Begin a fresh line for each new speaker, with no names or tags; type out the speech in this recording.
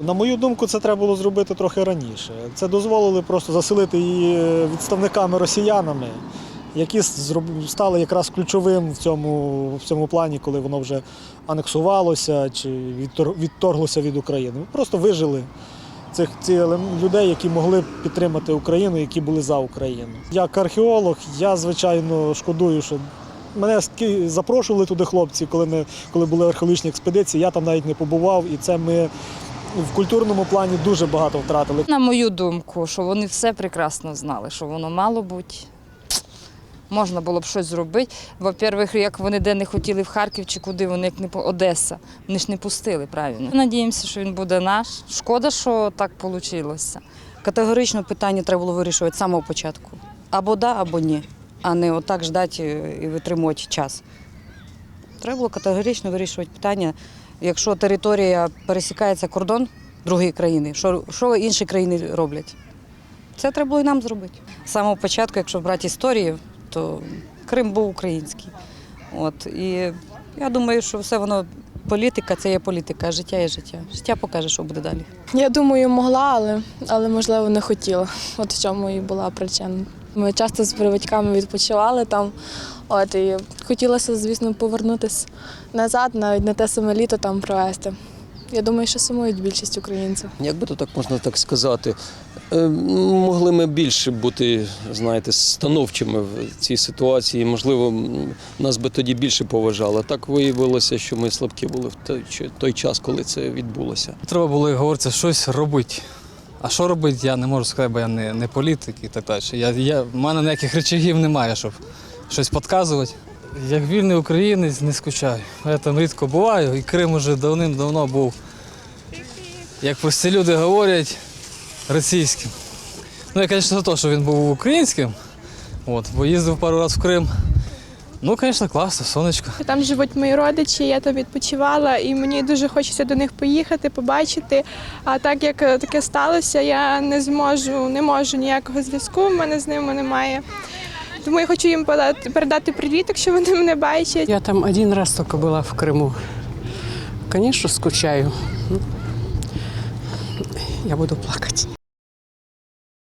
На мою думку, це треба було зробити трохи раніше. Це дозволили просто заселити її відставниками росіянами, які стали якраз ключовим в цьому, в цьому плані, коли воно вже анексувалося чи відтор- відторглося від України. Просто вижили цих ці людей, які могли підтримати Україну, які були за Україну. Як археолог, я звичайно шкодую, що мене запрошували туди хлопці, коли ми коли були археологічні експедиції. Я там навіть не побував, і це ми в культурному плані дуже багато втратили.
На мою думку, що вони все прекрасно знали, що воно мало бути. Можна було б щось зробити. Во-первых, як вони де не хотіли в Харків чи куди, вони як не по Одеса. Вони ж не пустили правильно. Надіємося, що він буде наш. Шкода, що так вийшло.
Категорично питання треба було вирішувати з самого початку. Або да, або ні, а не отак ждати і витримувати час. Треба було категорично вирішувати питання. Якщо територія пересікається кордон другої країни, що, що інші країни роблять? Це треба було і нам зробити. З самого початку, якщо брати історію, то Крим був український. От, і я думаю, що все воно політика це є політика, життя є життя. Життя покаже, що буде далі.
Я думаю, могла, але, але можливо не хотіла. От в чому і була причина. Ми часто з батьками відпочивали там. От і хотілося, звісно, повернутися назад, навіть на те саме літо там провести. Я думаю, що сумують більшість українців.
Як би то так можна так сказати, могли ми більше бути, знаєте, становчими в цій ситуації. Можливо, нас би тоді більше поважали. Так виявилося, що ми слабкі були в той, той час, коли це відбулося.
Треба було, як говориться, щось робити. А що робити, я не можу сказати, бо я не, не політик і так далі. Я, я, в мене ніяких речагів немає, щоб щось підказувати. Як вільний українець не скучаю. Я там рідко буваю, і Крим уже давним-давно був, як прості люди говорять, російським. Ну, я, звісно, за те, що він був українським, от, бо їздив пару разів в Крим. Ну, звісно, класно, сонечко.
Там живуть мої родичі, я там відпочивала, і мені дуже хочеться до них поїхати, побачити. А так як е, таке сталося, я не зможу, не можу ніякого зв'язку. в мене з ними немає. Тому я хочу їм передати привіт, якщо вони мене бачать.
Я там один раз только была в Крыму. Конечно, скучаю. Я буду плакать.